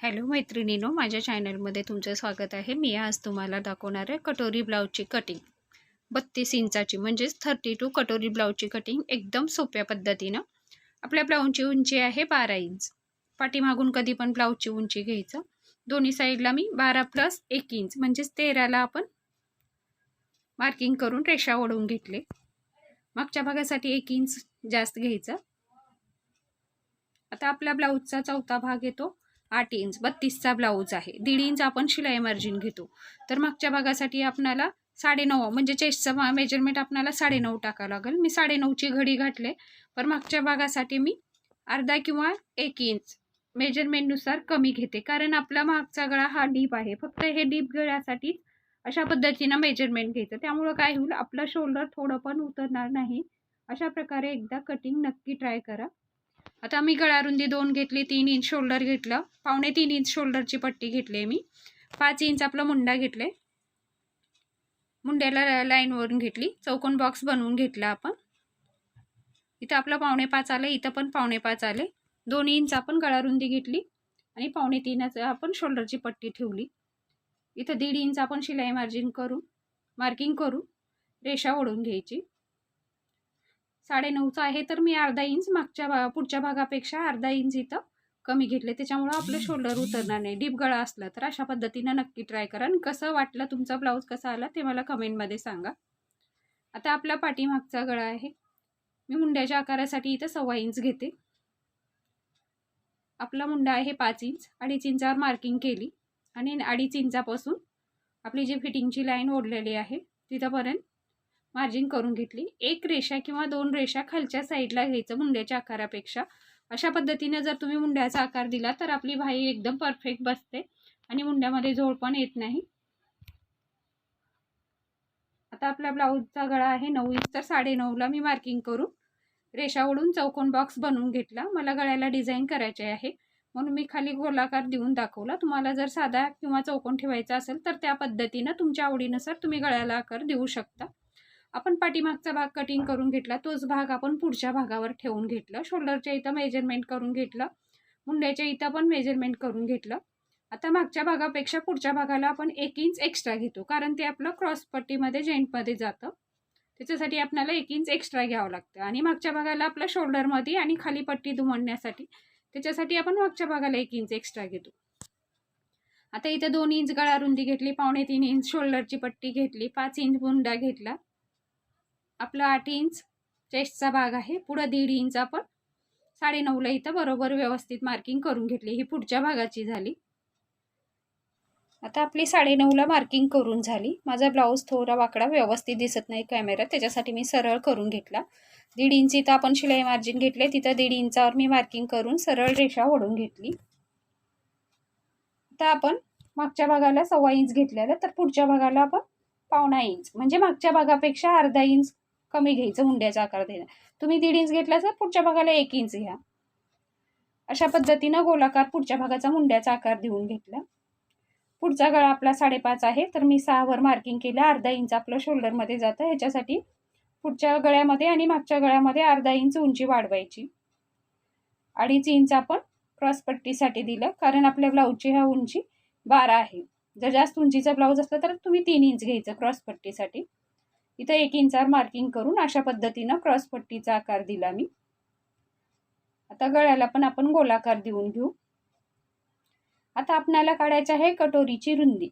Hello मैत्रिणीनो माझ्या चॅनलमध्ये तुमचं स्वागत आहे. मी आज तुम्हाला दाखवणार आहे कटोरी ब्लाऊजची कटिंग बत्तीस इंचाची म्हणजेच थर्टी टू कटोरी ब्लाऊजची कटिंग एकदम सोप्या पद्धतीनं. आपल्या ब्लाऊजची उंची आहे बारा इंच. पाठीमागून कधी पण ब्लाऊजची उंची घ्यायचं. दोन्ही साईडला मी बारा प्लस एक इंच म्हणजेच तेराला आपण मार्किंग करून रेषा ओढवून घेतले. मागच्या भागासाठी एक इंच जास्त घ्यायचं. आता आपल्या ब्लाऊजचा चौथा भाग येतो. आठ इंच बत्तीसचा ब्लाऊज आहे. दीड इंच आपण शिलाई मार्जिन घेतो. तर मागच्या भागासाठी आपणाला साडेनऊ म्हणजे चेस्टचं मेजरमेंट आपणाला साडेनऊ टाकावं लागेल. मी साडेनऊची घडी घातले. पण मागच्या भागासाठी मी अर्धा किंवा एक इंच मेजरमेंटनुसार कमी घेते. कारण आपला मागचा गळा हा डीप आहे. फक्त हे डीप गळ्यासाठी अशा पद्धतीनं मेजरमेंट घ्यायचं त्यामुळं काय होईल? आपलं शोल्डर थोडं पण उतरणार नाही. अशा प्रकारे एकदा कटिंग नक्की ट्राय करा. आता मी गळारुंदी दोन घेतली तीन इंच शोल्डर घेतलं. पावणे तीन इंच शोल्डरची पट्टी घेतली मी. पाच इंच आपला मुंडा घेतले. मुंड्याला लाईनवरून घेतली. चौकोन बॉक्स बनवून घेतला आपण. इथं आपलं पावणे पाच आलं इथं पण पावणे पाच आले. दोन इंच आपण गळारुंदी घेतली आणि पावणे तीनच आपण शोल्डरची पट्टी ठेवली. इथं दीड इंच आपण शिलाई मार्जिन करू मार्किंग करू रेषा ओढून घ्यायची. साडेनऊचं आहे तर मी अर्धा इंच मागच्या भा पुढच्या भागापेक्षा अर्धा इंच इथं कमी घेतले. त्याच्यामुळं आपलं शोल्डर उतरणार नाही. डीप गळा असला तर अशा पद्धतीनं नक्की ट्राय करा. आणि कसं वाटलं तुमचा ब्लाऊज कसा आला ते मला कमेंटमध्ये सांगा. आता आपला पाठीमागचा गळा आहे. मी मुंड्याच्या आकारासाठी इथं सव्वा इंच घेते. आपला मुंडा आहे पाच इंच. अडीच इंचावर मार्किंग केली. आणि अडीच इंचापासून आपली जी फिटिंगची लाईन ओढलेली आहे तिथंपर्यंत मार्जिन करून घेतली. एक रेषा किंवा दोन रेषा खालच्या साईडला घ्यायचं मुंड्याच्या आकारापेक्षा. अशा पद्धतीने जर तुम्ही मुंड्याचा आकार दिला तर आपली भाई एकदम परफेक्ट बसते आणि मुंड्यामध्ये झोळ पण येत नाही. आता आपला ब्लाऊजचा गळा आहे नऊ इंच तर साडेनऊला मी मार्किंग करून रेषा ओढून चौकोन बॉक्स बनवून घेतला. मला गळ्याला डिझाईन करायचे आहे. म्हणून मी खाली गोलाकार देऊन दाखवला. तुम्हाला जर साधा किंवा चौकोन ठेवायचा असेल तर त्या पद्धतीनं तुमच्या आवडीनुसार तुम्ही गळ्याला आकार देऊ शकता. आपण पाठीमागचा भाग कटिंग करून घेतला तोच भाग आपण पुढच्या भागावर ठेवून घेतलं. शोल्डरच्या इथं मेजरमेंट करून घेतलं. मुंड्याच्या इथं पण मेजरमेंट करून घेतलं. आता मागच्या भागापेक्षा पुढच्या भागाला आपण एक इंच एक्स्ट्रा घेतो कारण ते आपलं क्रॉस पट्टीमध्ये जॉईंटमध्ये जातं. त्याच्यासाठी आपल्याला एक इंच एक्स्ट्रा घ्यावं लागतं. आणि मागच्या भागाला आपल्या शोल्डरमध्ये आणि खाली पट्टी दुमडण्यासाठी त्याच्यासाठी आपण मागच्या भागाला एक इंच एक्स्ट्रा घेतो. आता इथं दोन इंच गळा रुंदी घेतली पावणे तीन इंच शोल्डरची पट्टी घेतली पाच इंच बुंडा घेतला. आपलं आठ इंच चेस्टचा भाग आहे. पुढं दीड इंच आपण साडेनऊला इथं बरोबर व्यवस्थित मार्किंग करून घेतली. ही पुढच्या भागाची झाली. आता आपली साडेनऊला मार्किंग करून झाली. माझा ब्लाऊज थोडा वाकडा व्यवस्थित दिसत नाही कॅमेरा त्याच्यासाठी मी सरळ करून घेतला. दीड इंच इथं आपण शिलाई मार्जिन घेतले. तिथं दीड इंचावर मी मार्किंग करून सरळ रेषा ओढून घेतली. आता आपण मागच्या भागाला सव्वा इंच घेतलेला. तर पुढच्या भागाला आपण पावणा इंच म्हणजे मागच्या भागापेक्षा अर्धा इंच कमी घ्यायचं हुंड्याचा आकार देणं. तुम्ही दीड इंच घेतला तर पुढच्या भागाला एक इंच घ्या. अशा पद्धतीनं गोलाकार पुढच्या भागाचा मुंड्याचा आकार देऊन घेतला. पुढचा गळा आपला साडेपाच आहे तर मी सहावर मार्किंग केलं. अर्धा इंच आपलं शोल्डरमध्ये जातं. ह्याच्यासाठी पुढच्या गळ्यामध्ये आणि मागच्या गळ्यामध्ये अर्धा इंच उंची वाढवायची. अडीच इंच आपण क्रॉसपट्टीसाठी दिलं कारण आपल्या ब्लाऊजची ह्या उंची बारा आहे. जर जास्त उंचीचा ब्लाऊज असला तर तुम्ही तीन इंच घ्यायचं क्रॉसपट्टीसाठी इथं एक इंचावर मार्किंग करून अशा पद्धतीनं क्रॉसपट्टीचा आकार दिला मी. आता गळ्याला पण आपण गोलाकार देऊन घेऊ. आता आपणाला काढायचं आहे कटोरीची रुंदी.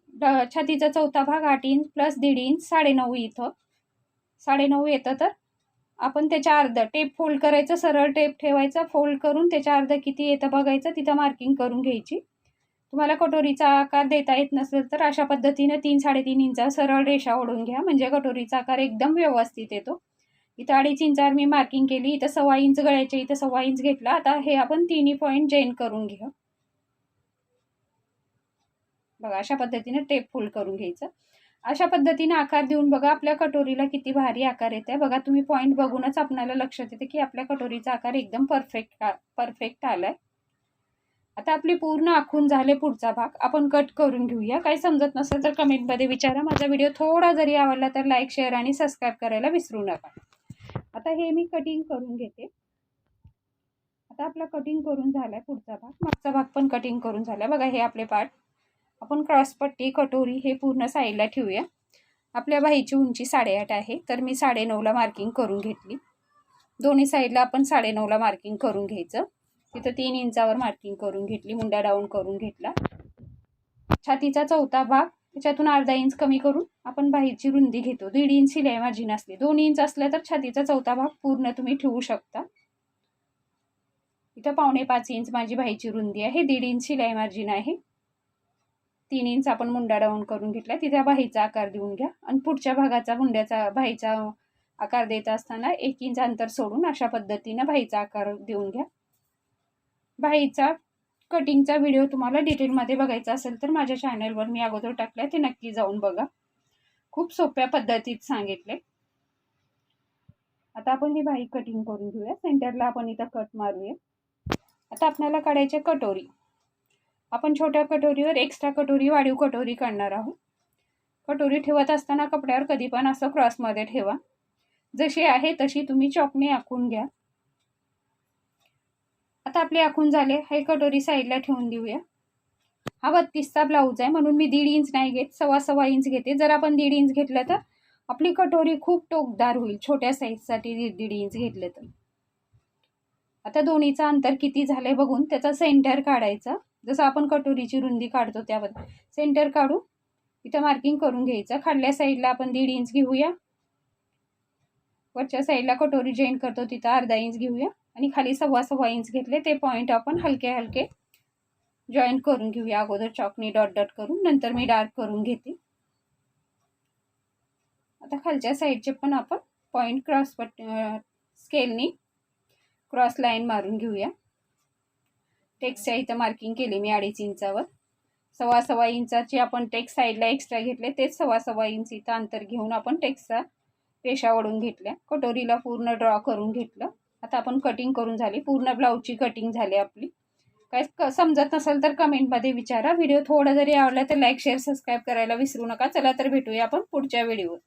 छातीचा चौथा भाग आठ इंच प्लस दीड इंच साडेनऊ इथं. साडेनऊ येतं तर आपण त्याच्या अर्ध टेप फोल्ड करायचं सरळ टेप ठेवायचा फोल्ड करून त्याच्या अर्ध किती येतं बघायचं तिथं मार्किंग करून घ्यायची. तुम्हाला कटोरीचा आकार देता येत नसेल तर अशा पद्धतीनं तीन साडेतीन इंचा सरळ रेषा ओढून घ्या. म्हणजे कटोरीचा आकार एकदम व्यवस्थित येतो. इथं अडीच इंचावर मी मार्किंग केली. इथं सव्वा इंच गळ्याचे इथं सव्वा इंच घेतला. आता हे आपण तिन्ही पॉईंट जैन करून घ्या बघा अशा पद्धतीने टेप फुल करून घ्यायचं. अशा पद्धतीने आकार देऊन बघा आपल्या कटोरीला किती भारी आकार येत आहे बघा तुम्ही पॉईंट बघूनच आपल्याला लक्षात येते की आपल्या कटोरीचा आकार एकदम परफेक्ट परफेक्ट आलाय. आता आपली पूर्ण आखून झाले पुढचा भाग. आपण कट करून घेऊया. काही समजत नसेल तर कमेंटमध्ये विचारा. माझा व्हिडिओ थोडा जरी आवडला तर लाईक शेअर आणि सबस्क्राईब करायला विसरू नका. आता हे मी कटिंग करून घेते. आता आपला कटिंग करून झाला पुढचा भाग. मागचा भाग पण कटिंग करून झाला. बघा हे आपले पार्ट आपण क्रॉसपट्टी कटोरी हे पूर्ण साईडला ठेवूया. आपल्या बाईची उंची साडेआठ आहे. तर मी साडेनऊला मार्किंग करून घेतली. दोन्ही साईडला आपण साडेनऊला मार्किंग करून घ्यायचं. तिथं तीन इंचावर मार्किंग करून घेतली मुंडा डाऊन करून घेतला. छातीचा चौथा भाग त्याच्यातून अर्धा इंच कमी करून आपण बाहेरची रुंदी घेतो. दीड इंच शिलाई मार्जिन असली. दोन इंच असल्या तर छातीचा चौथा भाग पूर्ण तुम्ही ठेवू शकता. इथं पावणे पाच इंच माझी बाहीची रुंदी आहे. दीड इंच शिलाई मार्जिन आहे. तीन इंच आपण मुंडा डाऊन करून घेतला. तिथे बाहीचा आकार देऊन घ्या. आणि पुढच्या भागाचा मुंड्याचा बाहीचा आकार देत असताना एक इंच अंतर सोडून अशा पद्धतीनं बाहीचा आकार देऊन घ्या. बाईचा कटिंगचा व्हिडिओ तुम्हाला डिटेलमध्ये बघायचा असेल तर माझ्या चॅनलवर मी अगोदर टाकला ते नक्की जाऊन बघा. खूप सोप्या पद्धतीत सांगितले. आता आपण ही बाई कटिंग करून घेऊया. सेंटरला आपण इथं कट मारूया. आता आपल्याला काढायच्या कटोरी. आपण छोट्या कटोरीवर एक्स्ट्रा कटोरी वाढीव कटोरी काढणार आहोत. कटोरी ठेवत असताना कपड्यावर कधी पण असं क्रॉसमध्ये ठेवा. जशी आहे तशी तुम्ही चॉकने आखून घ्या. आता आपले आखून झाले. हे कटोरी साईडला ठेवून देऊया. हा बत्तीसचा ब्लाऊज आहे. म्हणून मी दीड इंच नाही घेत सव्वा सव्वा इंच घेते. जर आपण दीड इंच घेतलं तर आपली कटोरी खूप टोकदार होईल. छोट्या साईजसाठी दीड दीड इंच घेतलं तर. आता दोन्हीचं अंतर किती झालंय बघून त्याचा सेंटर काढायचा. जसं आपण कटोरीची रुंदी काढतो त्यावर. सेंटर काढू इथं मार्किंग करून घ्यायचं. खाल्ल्या साईडला आपण दीड इंच घेऊया. वरच्या साईडला कटोरी जॉईन करतो तिथं अर्धा इंच घेऊया. आणि खाली सव्वा सव्वा इंच घेतले ते पॉईंट आपण हलके हलके जॉईन करून घेऊया. अगोदर चॉकनी डॉट डॉट करून नंतर मी डार्क करून घेते. आता खालच्या साईडचे पण आपण पॉईंट क्रॉस पट स्केलनी क्रॉस लाईन मारून घेऊया. टेक्सच्या इथं मार्किंग केली मी अडीच इंचावर. सव्वा सव्वा इंचाची आपण टेक्स साईडला एक्स्ट्रा घेतले तेच सव्वा सव्वा इंच इथं अंतर घेऊन आपण टेक्सचा रेषा ओढून घेतल्या. कटोरीला पूर्ण ड्रॉ करून घेतलं. आता आपण कटिंग करून झाली. पूर्ण ब्लाऊजची कटिंग झाली आपली. काय क समजत नसेल तर कमेंटमध्ये विचारा. व्हिडिओ थोडा जरी आवडला तर लाईक शेअर सबस्क्राईब करायला विसरू नका. चला तर भेटूया आपण पुढच्या व्हिडिओवर